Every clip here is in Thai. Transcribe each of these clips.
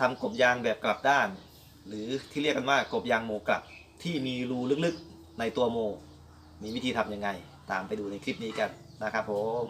ทำกบยางแบบกลับด้าน หรือที่เรียกกันว่ากบยางโมกลับที่มีรูลึกๆในตัวโม มีวิธีทำยังไง ตามไปดูในคลิปนี้กันนะครับผม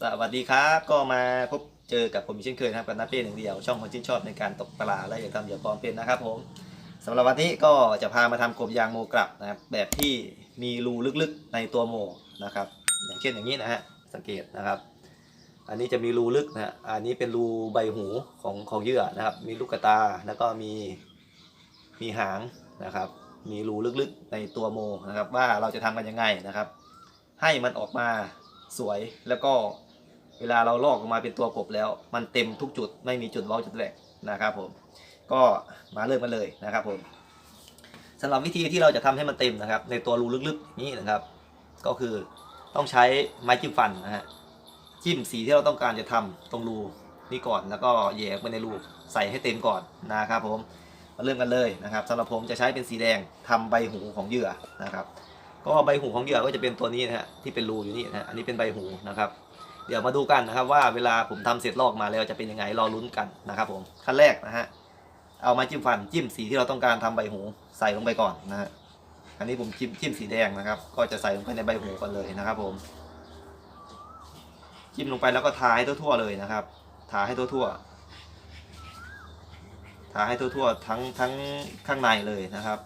สวัสดีครับก็มาพบเจอกับผมเช่นเคยนะครับกับนัทเป้หนึ่งเดียว ช่องคนชื่นชอบในการตกปลาและอยากทำเหยื่อปลอมเป็นนะครับผม สำหรับวันนี้ก็จะพามาทำกบยางโมกลับนะครับ แบบที่มีรูลึกๆในตัวโมนะครับ อย่างเช่นอย่างนี้นะฮะสังเกตนะครับ อันนี้จะมีรูลึกนะฮะอันนี้เป็นรูใบหูของของเหยื่อนะครับ มีลูกตาแล้วก็มีมีหางนะครับ มีรูลึกๆในตัวโมนะครับ ว่าเราจะทำกันยังไงนะครับ ให้มันออกมาสวยแล้วก็เวลาเราลอกออกมาเป็นตัวกบแล้ว มันเต็มทุกจุดไม่มีจุดเว้าจุดแหลกนะครับผม ก็มาเริ่มกันเลยนะครับผมสำหรับวิธีที่เราจะทำให้มันเต็มนะครับ ในตัวรูลึกๆนี้นะครับ ก็คือต้องใช้ไม้จิ้มฟันนะฮะจิ้มสีที่เราต้องการจะทำตรงรูนี่ก่อนแล้วก็แหยกไปในรูใส่ให้เต็มก่อนนะครับผมมาเริ่มกันเลยนะครับสำหรับผมจะใช้เป็นสีแดงทำใบหูของเหยื่อนะครับ ก็ใบหูของเหยื่อก็จะเป็นตัวนี้นะฮะที่เป็นรูอยู่นี่นะฮะอันนี้เป็นใบหูนะครับ เดี๋ยวมาดูกันนะครับว่าเวลาผมทำเสร็จลอกมาแล้วจะเป็นยังไงรอลุ้นกันนะครับผมขั้นแรกนะฮะ เอาไม้จิ้มฟันจิ้มสีที่เราต้องการทำใบหูใส่ลงไปก่อนนะฮะอันนี้ผมจิ้มจิ้มสีแดงนะครับ ก็จะใส่ลงไปในใบหูก่อนเลยนะครับ ผม จิ้มลงไปแล้วก็ทาให้ทั่วๆเลยนะครับ ทาให้ทั่วๆทาให้ทั่วๆทั้งทั้งข้างในเลยนะครับ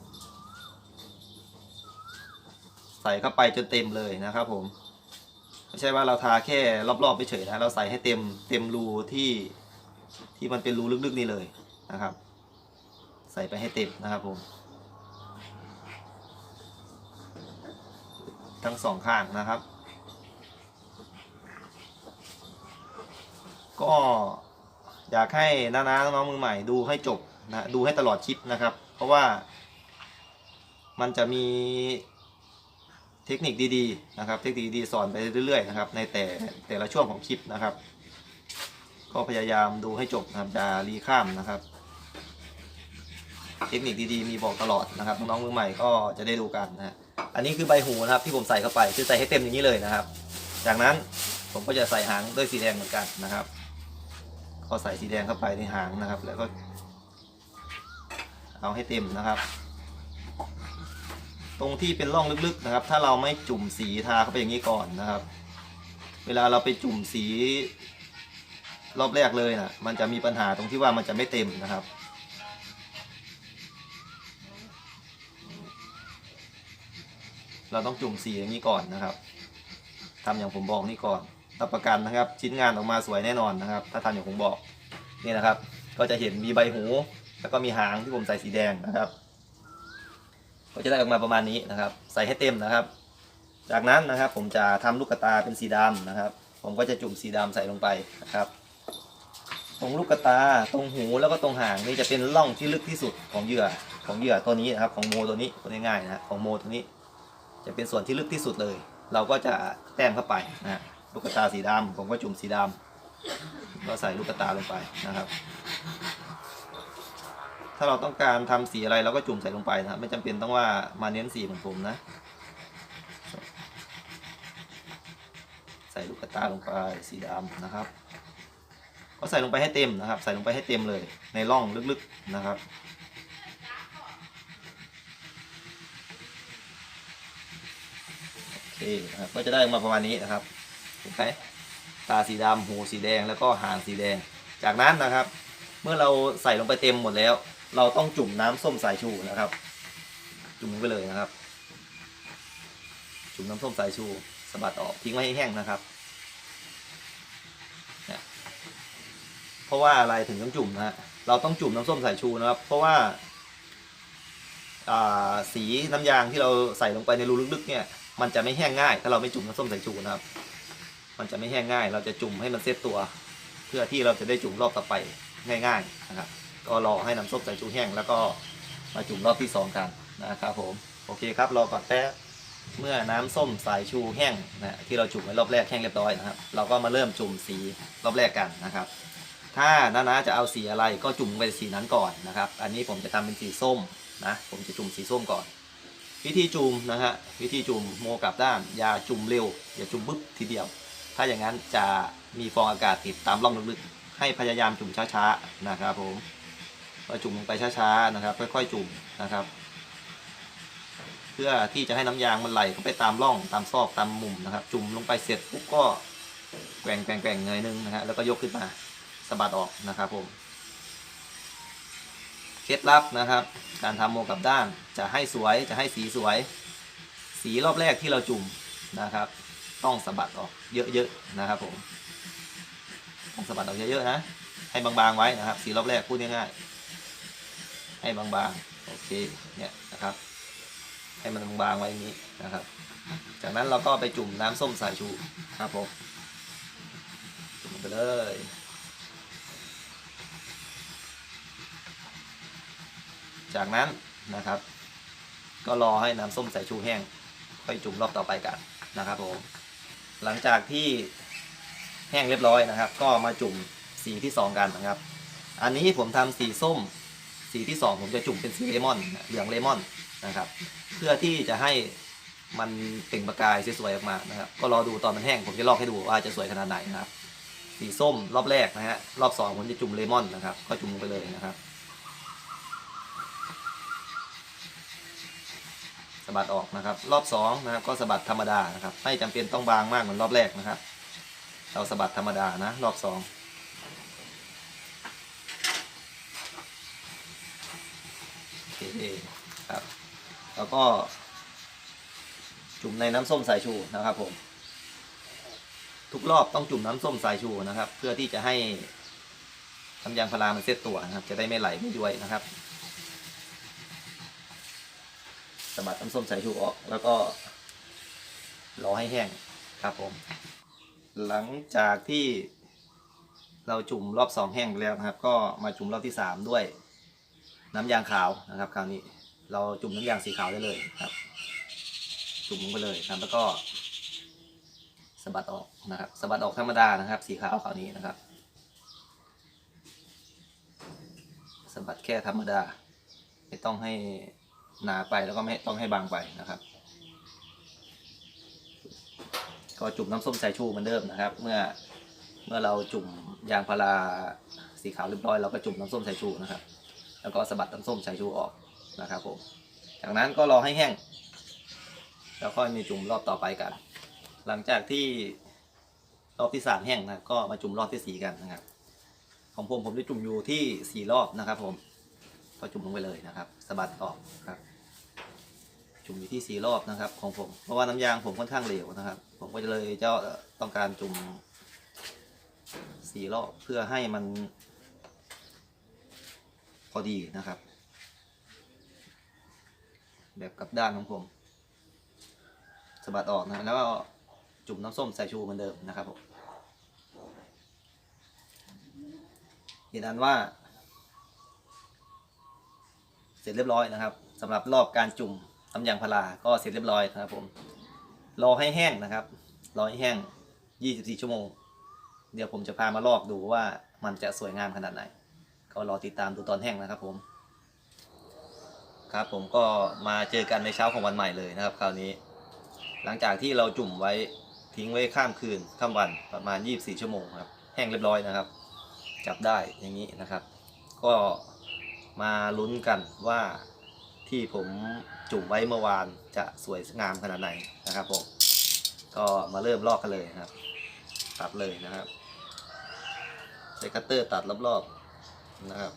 ใส่เข้าไปจนเต็มเลยนะครับ ผมไม่ใช่ว่าเราทาแค่รอบๆไปเฉยนะเราใส่ให้เต็มเต็มรูที่ที่มันเป็นรูลึกๆนี่เลยนะครับ ใส่ไปให้เต็มนะครับผมทั้งสองข้างนะครับ ก็อยากให้น้าๆน้องมือใหม่ดูให้จบนะดูให้ตลอดคลิปนะครับ เพราะว่ามันจะมีเทคนิคดีๆนะครับ เทคนิคดีๆสอนไปเรื่อยๆนะครับ ในแต่แต่ละช่วงของคลิปนะครับ ก็พยายามดูให้จบนะครับอย่ารีข้ามนะครับ เทคนิคดีๆมีบอกตลอดนะครับน้องๆมือใหม่ก็จะได้ดูกันนะฮะอันนี้คือใบหูนะครับที่ผมใส่เข้าไปคือใส่ให้เต็มอย่างนี้เลยนะครับ จากนั้นผมก็จะใส่หางด้วยสีแดงเหมือนกันนะครับ ก็ใส่สีแดงเข้าไปในหางนะครับ แล้วก็ เอาให้เต็มนะครับ ตรงที่เป็นร่องลึกๆนะครับ ถ้าเราไม่จุ่มสีทาเข้าไปอย่างนี้ก่อนนะครับ เวลาเราไปจุ่มสีรอบแรกเลยนะมันจะมีปัญหาตรงที่ว่ามันจะไม่เต็มนะครับ เราต้องจุ่มสีอย่างนี้ก่อนนะครับทำอย่างผมบอกนี่ก่อนรับประกันนะครับ ชิ้นงานออกมาสวยแน่นอนนะครับ ถ้าทำอย่างผมบอกนี่นะครับ ก็จะเห็นมีใบหู แล้วก็มีหางที่ผมใส่สีแดงนะครับ ก็จะได้ออกมาประมาณนี้นะครับ ใส่ให้เต็มนะครับ จากนั้นนะครับผมจะทำลูกกตาเป็นสีดำนะครับ ผมก็จะจุ่มสีดำใส่ลงไปนะครับตรงลูกกตาตรงหูแล้วก็ตรงหางนี่จะเป็นร่องที่ลึกที่สุดของเหยื่อของเหยื่อตัวนี้นะครับ ของโมตัวนี้ตัวง่ายๆนะฮะของโมตัวนี้ จะเป็นส่วนที่ลึกที่สุดเลย เราก็จะแต้มเข้าไปนะลูกตาสีดำผมก็จุ่มสีดำก็ใส่ลูกตาลงไปนะครับ ถ้าเราต้องการทำสีอะไรเราก็จุ่มใส่ลงไปนะครับ ไม่จำเป็นต้องว่ามาเน้นสีเหมือนผมนะ ใส่ลูกตาลงไปสีดำนะครับ ก็ใส่ลงไปให้เต็มนะครับ ใส่ลงไปให้เต็มเลย ในร่องลึกๆนะครับ นะครับก็จะได้ออกมาประมาณนี้นะครับเห็นไหมตาสีดำหูสีแดงแล้วก็หางสีแดง จากนั้นนะครับ เมื่อเราใส่ลงไปเต็มหมดแล้ว เราต้องจุ่มน้ำส้มสายชูนะครับ จุ่มลงไปเลยนะครับ จุ่มน้ำส้มสายชูสะบัดออกทิ้งไว้ให้แห้งนะครับเพราะว่าอะไรถึงต้องจุ่มนะฮะเราต้องจุ่มน้ำส้มสายชูนะครับ เพราะว่าอ่าสีน้ำยางที่เราใส่ลงไปในรูลึกๆเนี่ย มันจะไม่แห้งง่าย ถ้าเราไม่จุ่มน้ำส้มสายชูนะครับ มันจะไม่แห้งง่าย เราจะจุ่มให้มันเซตตัว เพื่อที่เราจะได้จุ่มรอบต่อไปง่ายๆนะครับ ก็รอให้น้ำส้มสายชูแห้งแล้วก็มาจุ่มรอบที่สองกันนะครับผมโอเคครับรอก่อนแป๊บเมื่อน้ำส้มสายชูแห้งนะที่เราจุ่มไว้รอบแรกแห้งเรียบร้อยนะครับ เราก็มาเริ่มจุ่มสีรอบแรกกันนะครับ ถ้าน้านาจะเอาสีอะไรก็จุ่มไปสีนั้นก่อนนะครับ อันนี้ผมจะทำเป็นสีส้มนะ ผมจะจุ่มสีส้มก่อน วิธีจุ่มนะฮะวิธีจุ่มโมกลับด้าน อย่าจุ่มเร็ว อย่าจุ่มบึ๊บทีเดียว ถ้าอย่างนั้นจะมีฟองอากาศติดตามร่องลึกๆ ให้พยายามจุ่มช้าๆนะครับผมก็จุ่มลงไปช้าๆนะครับ ค่อยๆจุ่มนะครับ เพื่อที่จะให้น้ำยางมันไหลเข้าไปตามร่องตามซอกตามมุมนะครับ จุ่มลงไปเสร็จปุ๊บก็แกว่งแกว่งแกว่งเงยนึงนะฮะแล้วก็ยกขึ้นมาสะบัดออกนะครับผม ล็ดลับนะครับ การทำโมกับด้านจะให้สวยจะให้สีสวย สีรอบแรกที่เราจุ่มนะครับ ต้องสะบัดออกเยอะๆนะครับผมต้องสะบัดออกเยอะๆนะ ให้บางๆไว้นะครับ สีรอบแรกพูดง่ายๆ ให้บางๆโอเคเนี่ยนะครับ ให้มันบางๆไว้นี้นะครับ จากนั้นเราก็ไปจุ่มน้ำส้มสายชูครับผมจุ่มไปเลย จากนั้นนะครับ ก็รอให้น้ำส้มสายชูแห้ง ค่อยจุ่มรอบต่อไปกันนะครับผมหลังจากที่แห้งเรียบร้อยนะครับ ก็มาจุ่มสีที่สองกันนะครับ อันนี้ผมทำสีส้ม สีที่สองผมจะจุ่มเป็นสีเลมอนเหลืองเลมอนนะครับ เพื่อที่จะให้มันเปล่งประกายสวยๆออกมานะครับ ก็รอดูตอนมันแห้งผมจะลอกให้ดูว่าจะสวยขนาดไหนนะครับ สีส้มรอบแรกนะฮะรอบสองผมจะจุ่มเลมอนนะครับ ก็จุ่มลงไปเลยนะครับ สะบัดออกนะครับ รอบสองนะครับก็สะบัดธรรมดานะครับ ไม่จำเป็นต้องบางมากเหมือนรอบแรกนะครับ เราสะบัดธรรมดานะรอบสองโอเคครับแล้วก็ จุ่มในน้ำส้มสายชูนะครับผมทุกรอบต้องจุ่มน้ำส้มสายชูนะครับ เพื่อที่จะให้น้ำยางพารามันเซตตัวนะครับ จะได้ไม่ไหลไม่ย้วยนะครับ สะบัดน้ำส้มสายชูออก แล้วก็รอให้แห้งครับผม หลังจากที่เราจุ่มรอบสองแห้งไปแล้วนะครับ ก็มาจุ่มรอบที่สามด้วย น้ำยางขาวนะครับ คราวนี้เราจุ่มน้ำยางสีขาวได้เลยครับ จุ่มลงไปเลยครับแล้วก็สะบัดออกนะครับสะบัดออกธรรมดานะครับ สีขาวคราวนี้นะครับสะบัดแค่ธรรมดา ไม่ต้องให้ หนาไปแล้วก็ไม่ต้องให้บางไปนะครับ ก็จุ่มน้ำส้มสายชูเหมือนเดิมนะครับ เมื่อเมื่อเราจุ่มยางพาราสีขาวเรียบร้อยเราก็จุ่มน้ำส้มสายชูนะครับ แล้วก็สะบัดน้ำส้มสายชูออกนะครับผมจากนั้นก็รอให้แห้ง แล้วค่อยมีจุ่มรอบต่อไปกัน หลังจากที่รอบที่สามแห้งนะก็มาจุ่มรอบที่สี่กันนะครับ ของผมผมจะจุ่มอยู่ที่สี่รอบนะครับ ผม ก็จุ่มลงไปเลยนะครับสะบัดออกครับ จุ่มอยู่ที่สี่รอบนะครับ ของผม เพราะว่าน้ำยางผมค่อนข้างเหลวนะครับ ผมก็จะเลยจะต้องการจุ่มสี่รอบเพื่อให้มัน พอดีนะครับ แบบกับด้านของผมสะบัดออกนะแล้วก็จุ่มน้ำส้มใส่ชูเหมือนเดิมนะครับผมยืนยันว่า เสร็จเรียบร้อยนะครับสำหรับรอบการจุ่ม น้ำยางพาราก็เสร็จเรียบร้อยนะครับผมรอให้แห้งนะครับรอให้แห้ง 24 ชั่วโมง เดี๋ยวผมจะพามาลอกดูว่ามันจะสวยงามขนาดไหน ก็รอติดตามดูตอนแห้งนะครับผมครับผมก็มาเจอกันในเช้าของวันใหม่เลยนะครับ คราวนี้ หลังจากที่เราจุ่มไว้ทิ้งไว้ข้ามคืนข้ามวันประมาณ 24 ชั่วโมงครับแห้งเรียบร้อยนะครับ จับได้อย่างนี้นะครับ ก็มาลุ้นกันว่า ที่ผมจุ่มไว้เมื่อวานจะสวยงามขนาดไหนนะครับผมก็มาเริ่มลอกกันเลยครับ ตัดเลยนะครับใช้คัตเตอร์ตัดรอบๆนะครับ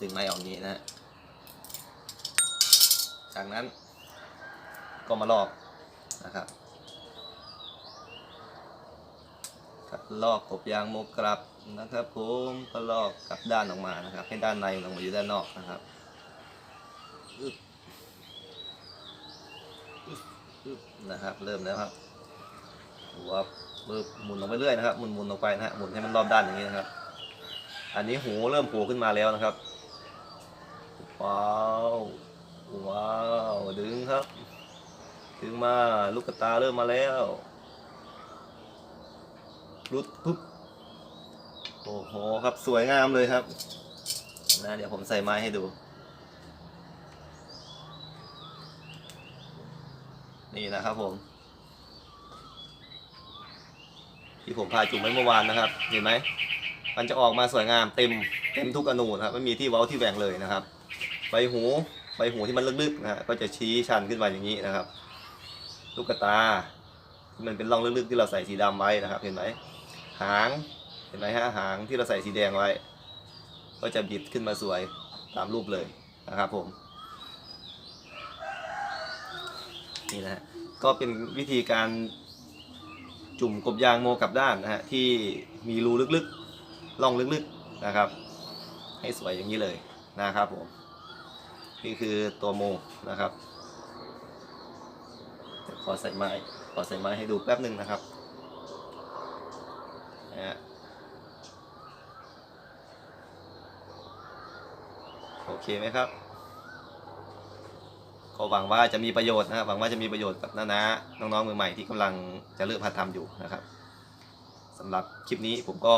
ดึงไม้ออกนี้นะฮะจากนั้นก็มาลอกนะครับคัด ลอกกบยางโมกลับนะครับผมก็ลอกกลับด้านออกมานะครับ ให้ด้านในลงมาอยู่ด้านนอกนะครับนะครับ เริ่มแล้วครับหัวมือหมุนลงไปเรื่อยนะครับหมุนหมุนลงไปนะฮะหมุนให้มันรอบด้านอย่างนี้นะครับ อันนี้หูเริ่มโผล่ขึ้นมาแล้วนะครับว้าวว้าวดึงครับ ดึงมาลูกกระตาเริ่มมาแล้ว รุดปุ๊บโอ้โหครับสวยงามเลยครับนะเดี๋ยวผมใส่ไม้ให้ดู นี่นะครับผม ที่ผมพาจุ่มไว้เมื่อวานนะครับ เห็นไหมมันจะออกมาสวยงามเต็มเต็มทุกอนูนะครับไม่มีที่เว้าที่แหว่งเลยนะครับใบหูใบหูที่มันลึกๆนะฮะก็จะชี้ชันขึ้นมาอย่างนี้นะครับ ลูกตาที่มันเป็นร่องลึกๆที่เราใส่สีดำไว้นะครับ เห็นไหม หางเห็นไหมฮะหางที่เราใส่สีแดงไว้ ก็จะบิดขึ้นมาสวยตามรูปเลยนะครับผมนี่นะฮะก็เป็นวิธีการจุ่มกบยางโมกลับด้านนะฮะที่มีรูลึกๆร่องลึกๆนะครับ ให้สวยอย่างนี้เลยนะครับผมนี่คือตัวโมนะครับขอใส่ไม้ขอใส่ไม้ให้ดูแป๊บหนึ่งนะครับ นะฮะโอเคไหมครับก็หวังว่าจะมีประโยชน์นะครับหวังว่าจะมีประโยชน์กับน้าๆน้องๆมือใหม่ที่กำลังจะเริ่มหัดทำอยู่นะครับสำหรับคลิปนี้ผมก็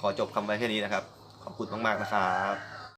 ขอจบคำไว้แค่นี้นะครับ ขอบคุณมากๆนะครับ